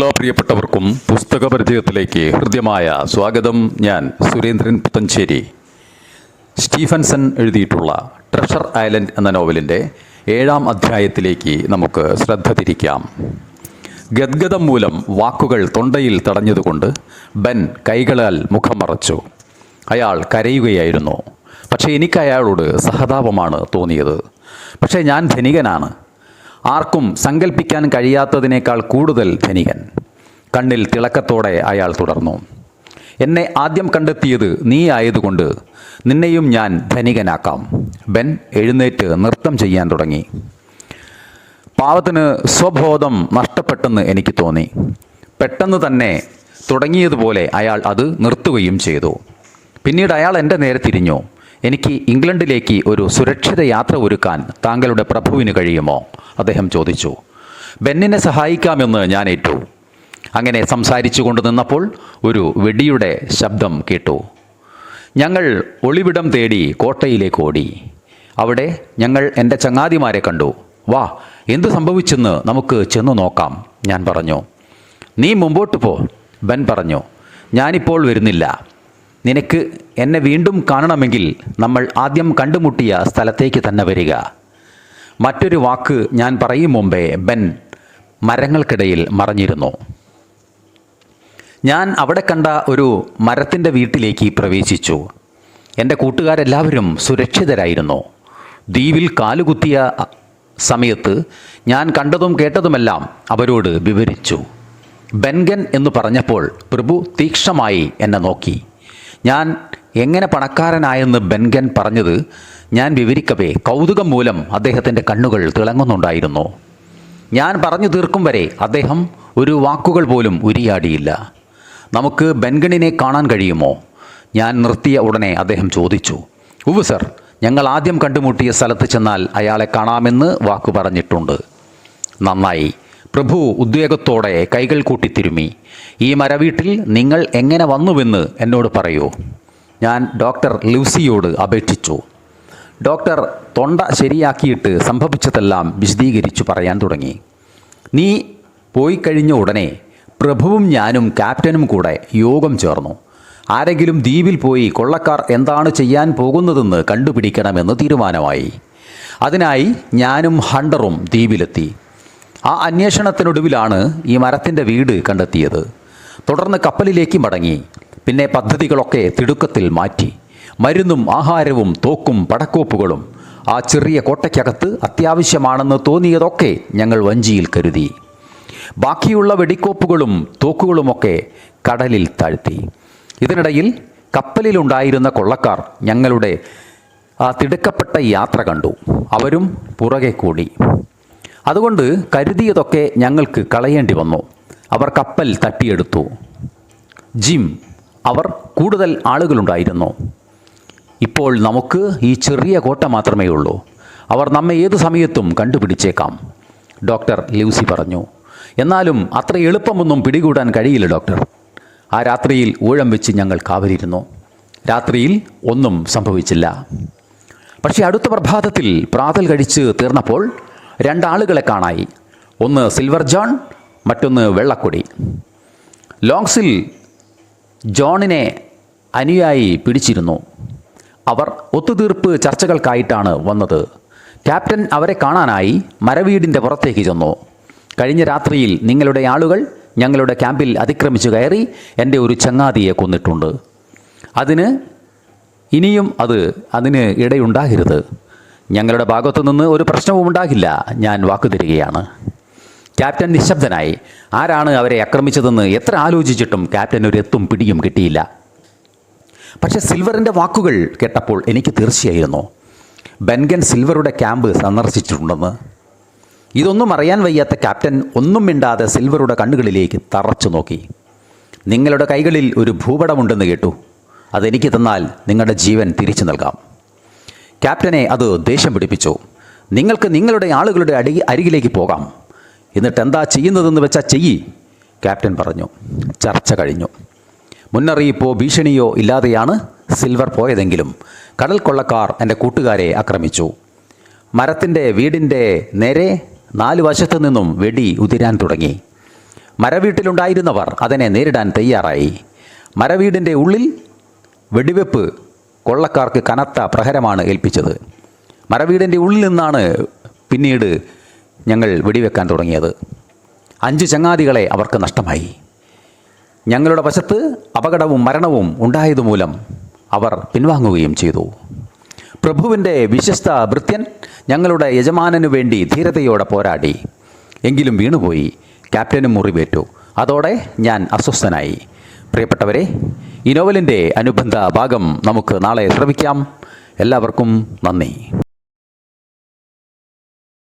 എല്ലാ പ്രിയപ്പെട്ടവർക്കും പുസ്തക പരിചയത്തിലേക്ക് ഹൃദ്യമായ സ്വാഗതം ഞാൻ സുരേന്ദ്രൻ പുത്തഞ്ചേരി സ്റ്റീഫൻസൺ എഴുതിയിട്ടുള്ള ട്രഷർ ഐലൻഡ് എന്ന നോവലിന്റെ ഏഴാം അധ്യായത്തിലേക്ക് നമുക്ക് ശ്രദ്ധ തിരിക്കാം. ഗദ്ഗതം മൂലം വാക്കുകൾ തൊണ്ടയിൽ തടഞ്ഞതുകൊണ്ട് ബെൻ കൈകളാൽ മുഖം മറച്ചു. അയാൾ കരയുകയായിരുന്നു. പക്ഷേ എനിക്ക് അയാളോട് സഹതാപമാണ് തോന്നിയത്. പക്ഷേ ഞാൻ ധനികനാണ്. ആർക്കും സങ്കല്പിക്കാൻ കഴിയാത്തതിനേക്കാൾ കൂടുതൽ ധനികൻ. കണ്ണിൽ തിളക്കത്തോടെ അയാൾ തുടർന്നു. എന്നെ ആദ്യം കണ്ടെത്തിയത് നീ ആയതുകൊണ്ട് നിന്നെയും ഞാൻ ധനികനാക്കാം ബെൻ എഴുന്നേറ്റ് നൃത്തം ചെയ്യാൻ തുടങ്ങി. പാവത്തിന് സ്വബോധം നഷ്ടപ്പെട്ടെന്ന് എനിക്ക് തോന്നി. പെട്ടെന്ന് തന്നെ തുടങ്ങിയതുപോലെ അയാൾ അത് നിർത്തുകയും ചെയ്തു. പിന്നീട് അയാൾ എന്റെ നേരെ തിരിഞ്ഞു. എനിക്ക് ഇംഗ്ലണ്ടിലേക്ക് ഒരു സുരക്ഷിത യാത്ര ഒരുക്കാൻ താങ്കളുടെ പ്രഭുവിന് കഴിയുമോ? അദ്ദേഹം ചോദിച്ചു ബെന്നിനെ സഹായിക്കാമെന്ന് ഞാൻ ഏറ്റു. അങ്ങനെ സംസാരിച്ചു കൊണ്ട് നിന്നപ്പോൾ ഒരു വെടിയുടെ ശബ്ദം കേട്ടു. ഞങ്ങൾ ഒളിവിടം തേടി കോട്ടയിലേക്ക് ഓടി. അവിടെ ഞങ്ങൾ എന്റെ ചങ്ങാതിമാരെ കണ്ടു. വാ എന്തു സംഭവിച്ചെന്ന് നമുക്ക് ചെന്നു നോക്കാം ഞാൻ പറഞ്ഞു. നീ മുമ്പോട്ട് പോ ബെൻ പറഞ്ഞു. ഞാനിപ്പോൾ വരുന്നില്ല. നിനക്ക് എന്നെ വീണ്ടും കാണണമെങ്കിൽ നമ്മൾ ആദ്യം കണ്ടുമുട്ടിയ സ്ഥലത്തേക്ക് തന്നെ വരിക. മറ്റൊരു വാക്ക് ഞാൻ പറയും മുമ്പേ ബെൻ മരങ്ങൾക്കിടയിൽ മറഞ്ഞിരുന്നു. ഞാൻ അവിടെ കണ്ട ഒരു മരത്തിന്റെ വീട്ടിലേക്ക് പ്രവേശിച്ചു. എന്റെ കൂട്ടുകാരെല്ലാവരും സുരക്ഷിതരായിരുന്നു. ദ്വീപിൽ കാലുകുത്തിയ സമയത്ത് ഞാൻ കണ്ടതും കേട്ടതുമെല്ലാം അവരോട് വിവരിച്ചു. ബെൻഗൻ എന്ന് പറഞ്ഞപ്പോൾ പ്രഭു തീക്ഷണമായി എന്നെ നോക്കി. ഞാൻ എങ്ങനെ പണക്കാരനായെന്ന് ബെൻഗൻ പറഞ്ഞത് ഞാൻ വിവരിക്കവേ കൗതുകം മൂലം അദ്ദേഹത്തിന്റെ കണ്ണുകൾ തിളങ്ങുന്നുണ്ടായിരുന്നു. ഞാൻ പറഞ്ഞു തീർക്കും വരെ അദ്ദേഹം ഒരു വാക്കുകൾ പോലും ഉരിയാടിയില്ല. നമുക്ക് ബെൻഗണിനെ കാണാൻ കഴിയുമോ? ഞാൻ നിർത്തിയ ഉടനെ അദ്ദേഹം ചോദിച്ചു. ഉവ് സർ ഞങ്ങൾ ആദ്യം കണ്ടുമുട്ടിയ സ്ഥലത്ത് ചെന്നാൽ അയാളെ കാണാമെന്ന് വാക്കു പറഞ്ഞിട്ടുണ്ട്. നന്നായി. പ്രഭു ഉദ്വേഗത്തോടെ കൈകൾ കൂട്ടിത്തിരുമി. ഈ മരവീട്ടിൽ നിങ്ങൾ എങ്ങനെ വന്നുവെന്ന് എന്നോട് പറയൂ. ഞാൻ ഡോക്ടർ ലൂസിയോട് അപേക്ഷിച്ചു. ഡോക്ടർ തൊണ്ട ശരിയാക്കിയിട്ട് സംഭവിച്ചതെല്ലാം വിശദീകരിച്ചു പറയാൻ തുടങ്ങി. നീ പോയി കഴിഞ്ഞ ഉടനെ പ്രഭുവും ഞാനും ക്യാപ്റ്റനും കൂടെ യോഗം ചേർന്നു. ആരെങ്കിലും ദ്വീപിൽ പോയി കൊള്ളക്കാർ എന്താണ് ചെയ്യാൻ പോകുന്നതെന്ന് കണ്ടുപിടിക്കണമെന്ന് തീരുമാനമായി. അതിനായി ഞാനും ഹണ്ടറും ദ്വീപിലെത്തി. ആ അന്വേഷണത്തിനൊടുവിലാണ് ഈ മരത്തിന്റെ വീട് കണ്ടെത്തിയത്. തുടർന്ന് കപ്പലിലേക്ക് മടങ്ങി. പിന്നെ പദ്ധതികളൊക്കെ തിടുക്കത്തിൽ മാറ്റി. മരുന്നും ആഹാരവും തോക്കും പടക്കോപ്പുകളും. ആ ചെറിയ കോട്ടയ്ക്കകത്ത് അത്യാവശ്യമാണെന്ന് തോന്നിയതൊക്കെ ഞങ്ങൾ വഞ്ചിയിൽ കരുതി. ബാക്കിയുള്ള വെടിക്കോപ്പുകളും തോക്കുകളുമൊക്കെ കടലിൽ താഴ്ത്തി. ഇതിനിടയിൽ കപ്പലിലുണ്ടായിരുന്ന കൊള്ളക്കാർ ഞങ്ങളുടെ ആ തിടുക്കപ്പെട്ട യാത്ര കണ്ടു. അവരും പുറകെ കൂടി. അതുകൊണ്ട് കരുതിയതൊക്കെ ഞങ്ങൾക്ക് കളയേണ്ടി വന്നു. അവർ കപ്പൽ തട്ടിയെടുത്തു. ജിം അവർ കൂടുതൽ ആളുകളുണ്ടായിരുന്നു. ഇപ്പോൾ നമുക്ക് ഈ ചെറിയ കോട്ട മാത്രമേ ഉള്ളൂ. അവർ നമ്മെ ഏതു സമയത്തും കണ്ടുപിടിച്ചേക്കാം. ഡോക്ടർ ലൂസി പറഞ്ഞു. എന്നാലും അത്ര എളുപ്പമൊന്നും പിടികൂടാൻ കഴിയില്ല ഡോക്ടർ. ആ രാത്രിയിൽ ഊഴം വെച്ച് ഞങ്ങൾ കാവലിരുന്നു. രാത്രിയിൽ ഒന്നും സംഭവിച്ചില്ല. പക്ഷേ അടുത്ത പ്രഭാതത്തിൽ പ്രാതൽ കഴിച്ച് തീർന്നപ്പോൾ രണ്ടാളുകളെ കാണായി. ഒന്ന് സിൽവർ ജോൺ മറ്റൊന്ന് വെള്ളക്കൊടി. ലോങ്സിൽ ജോണിനെ അനുയായി പിടിച്ചിരുന്നു. അവർ ഒത്തുതീർപ്പ് ചർച്ചകൾക്കായിട്ടാണ് വന്നത്. ക്യാപ്റ്റൻ അവരെ കാണാനായി മരവീടിന്റെ പുറത്തേക്ക് ചെന്നു. കഴിഞ്ഞ രാത്രിയിൽ നിങ്ങളുടെ ആളുകൾ ഞങ്ങളുടെ ക്യാമ്പിൽ അതിക്രമിച്ചു കയറി എന്റെ ഒരു ചങ്ങാതിയെ കൊന്നിട്ടുണ്ട്. അതിന് ഇനിയും അത് അതിന് ഇടയുണ്ടാകരുത്. ഞങ്ങളുടെ ഭാഗത്തു നിന്ന് ഒരു പ്രശ്നവും ഉണ്ടാകില്ല ഞാൻ വാക്കു തരികയാണ്. ക്യാപ്റ്റൻ നിശബ്ദനായി. ആരാണ് അവരെ ആക്രമിച്ചതെന്ന് എത്ര ആലോചിച്ചിട്ടും ക്യാപ്റ്റൻ ഒരു എത്തും പിടിയും കിട്ടിയില്ല. പക്ഷേ സിൽവറിന്റെ വാക്കുകൾ കേട്ടപ്പോൾ എനിക്ക് തീർച്ചയായിരുന്നു. ബെൻഗൻ സിൽവറുടെ ക്യാമ്പ് സന്ദർശിച്ചിട്ടുണ്ടെന്ന്. ഇതൊന്നും അറിയാൻ വയ്യാത്ത ക്യാപ്റ്റൻ ഒന്നും മിണ്ടാതെ സിൽവറുടെ കണ്ണുകളിലേക്ക് തറച്ചു നോക്കി. നിങ്ങളുടെ കൈകളിൽ ഒരു ഭൂപടമുണ്ടെന്ന് കേട്ടു. അതെനിക്ക് തന്നാൽ നിങ്ങളുടെ ജീവൻ തിരിച്ചു നൽകാം. ക്യാപ്റ്റനെ അത് ദേഷ്യം പിടിപ്പിച്ചു. നിങ്ങൾക്ക് നിങ്ങളുടെ ആളുകളുടെ അടി അരികിലേക്ക് പോകാം. എന്നിട്ട് എന്താ ചെയ്യുന്നതെന്ന് വെച്ചാൽ ചെയ്യി ക്യാപ്റ്റൻ പറഞ്ഞു. ചർച്ച കഴിഞ്ഞു. മുന്നറിയിപ്പോ ഭീഷണിയോ ഇല്ലാതെയാണ് സിൽവർ പോയതെങ്കിലും കടൽ കൊള്ളക്കാർ എന്റെ കൂട്ടുകാരെ ആക്രമിച്ചു. മരത്തിന്റെ വീടിന്റെ നേരെ നാല് വശത്തു നിന്നും വെടി ഉതിരാൻ തുടങ്ങി. മരവീട്ടിലുണ്ടായിരുന്നവർ അതിനെ നേരിടാൻ തയ്യാറായി. മരവീടിന്റെ ഉള്ളിൽ വെടിവെപ്പ് കൊള്ളക്കാർക്ക് കനത്ത പ്രഹരമാണ് ഏൽപ്പിച്ചത്. മരവീടിന്റെ ഉള്ളിൽ നിന്നാണ് പിന്നീട് ഞങ്ങൾ വെടിവെക്കാൻ തുടങ്ങിയത്. അഞ്ച് ചങ്ങാതികളെ അവർക്ക് നഷ്ടമായി. ഞങ്ങളുടെ വശത്ത് അപകടവും മരണവും ഉണ്ടായതുമൂലം അവർ പിൻവാങ്ങുകയും ചെയ്തു. പ്രഭുവിന്റെ വിശ്വസ്ത ഭൃത്യൻ ഞങ്ങളുടെ യജമാനനു വേണ്ടി ധീരതയോടെ പോരാടി. എങ്കിലും വീണുപോയി. ക്യാപ്റ്റനും മുറിവേറ്റു. അതോടെ ഞാൻ അസ്വസ്ഥനായി. പ്രിയപ്പെട്ടവരെ ഈ നോവലിന്റെ അനുബന്ധ ഭാഗം നമുക്ക് നാളെ ശ്രമിക്കാം എല്ലാവർക്കും നന്ദി.